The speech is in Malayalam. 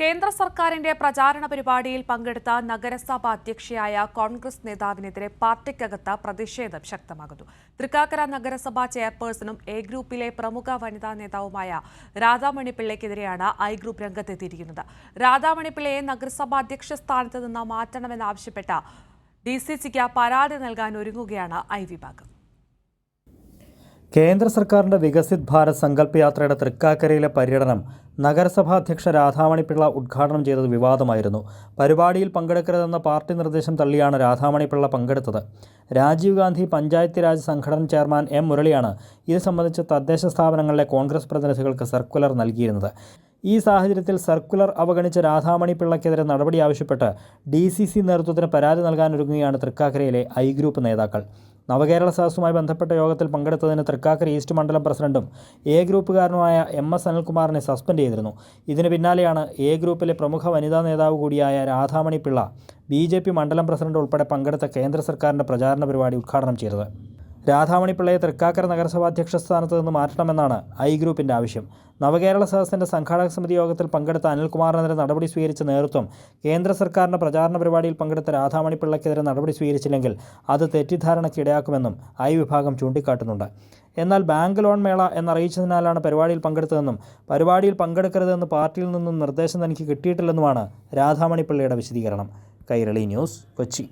കേന്ദ്ര സർക്കാരിന്റെ പ്രചാരണ പരിപാടിയിൽ പങ്കെടുത്ത നഗരസഭാ അധ്യക്ഷയായ കോൺഗ്രസ് നേതാവിനെതിരെ പാർട്ടിക്കകത്ത് പ്രതിഷേധം ശക്തമാകുന്നു. തൃക്കാക്കര നഗരസഭാ ചെയർപേഴ്സണും എ ഗ്രൂപ്പിലെ പ്രമുഖ വനിതാ നേതാവുമായ രാധാമണി പിള്ളയ്ക്കെതിരെയാണ് ഐ ഗ്രൂപ്പ് രംഗത്തെത്തിയിരിക്കുന്നത്. രാധാമണി പിള്ളയെ നഗരസഭാ അധ്യക്ഷ സ്ഥാനത്ത് നിന്ന് മാറ്റണമെന്നാവശ്യപ്പെട്ട ഡി സി സിക്ക് പരാതി നൽകാൻ ഒരുങ്ങുകയാണ് ഐ വിഭാഗം. കേന്ദ്ര സർക്കാരിന്റെ വികസിത് ഭാരത് സങ്കല്പ യാത്രയുടെ തൃക്കാക്കരയിലെ പര്യടനം നഗരസഭാ അധ്യക്ഷ രാധാമണിപിള്ള ഉദ്ഘാടനം ചെയ്തത് വിവാദമായിരുന്നു. പരിപാടിയിൽ പങ്കെടുക്കരുതെന്ന പാർട്ടി നിർദ്ദേശം തള്ളിയാണ് രാധാമണിപിള്ള പങ്കെടുത്തത്. രാജീവ് ഗാന്ധി പഞ്ചായത്ത് രാജ് സംഘടന ചെയർമാൻ എം മുരളിയാണ് ഇത് സംബന്ധിച്ച് തദ്ദേശ സ്ഥാപനങ്ങളിലെ കോൺഗ്രസ് പ്രതിനിധികൾക്ക് സർക്കുലർ നൽകിയിരുന്നത്. ഈ സാഹചര്യത്തിൽ സർക്കുലർ അവഗണിച്ച രാധാമണി പിള്ളയ്ക്കെതിരെ നടപടി ആവശ്യപ്പെട്ട് ഡി സി സി നേതൃത്വത്തിന് പരാതി നൽകാനൊരുങ്ങുകയാണ് തൃക്കാക്കരയിലെ ഐ ഗ്രൂപ്പ് നേതാക്കൾ. നവകേരള സദസ്സുമായി ബന്ധപ്പെട്ട യോഗത്തിൽ പങ്കെടുത്തതിന് തൃക്കാക്കര ഈസ്റ്റ് മണ്ഡലം പ്രസിഡന്റും എ ഗ്രൂപ്പുകാരനുമായ എം എസ് അനിൽകുമാറിനെ സസ്പെൻഡ് ചെയ്തിരുന്നു. ഇതിന് പിന്നാലെയാണ് എ ഗ്രൂപ്പിലെ പ്രമുഖ വനിതാ നേതാവ് കൂടിയായ രാധാമണി പിള്ള ബി മണ്ഡലം പ്രസിഡന്റ് ഉൾപ്പെടെ പങ്കെടുത്ത കേന്ദ്ര സർക്കാരിന്റെ പ്രചാരണ പരിപാടി ഉദ്ഘാടനം ചെയ്തത്. രാധാമണി പിള്ളയെ തൃക്കാക്കര നഗരസഭാ അധ്യക്ഷ സ്ഥാനത്ത് നിന്ന് മാറ്റണമെന്നാണ് ഐ ഗ്രൂപ്പിന്റെ ആവശ്യം. നവകേരള സദസ്സിന്റെ സംഘാടക സമിതി യോഗത്തിൽ പങ്കെടുത്ത അനിൽകുമാറിനെതിരെ നടപടി സ്വീകരിച്ച നേതൃത്വം കേന്ദ്ര സർക്കാരിന്റെ പ്രചാരണ പരിപാടിയിൽ പങ്കെടുത്ത രാധാമണി പിള്ളയ്ക്കെതിരെ നടപടി സ്വീകരിച്ചില്ലെങ്കിൽ അത് തെറ്റിദ്ധാരണയ്ക്ക് ഇടയാക്കുമെന്നും ഐ വിഭാഗം ചൂണ്ടിക്കാട്ടുന്നുണ്ട്. എന്നാൽ ബാങ്ക് ലോൺ മേള എന്നറിയിച്ചതിനാലാണ് പരിപാടിയിൽ പങ്കെടുത്തതെന്നും പരിപാടിയിൽ പങ്കെടുക്കരുതെന്ന് പാർട്ടിയിൽ നിന്നും നിർദ്ദേശം തനിക്ക് കിട്ടിയിട്ടില്ലെന്നുമാണ് രാധാമണി പിള്ളയുടെ വിശദീകരണം. കൈരളി ന്യൂസ് കൊച്ചി.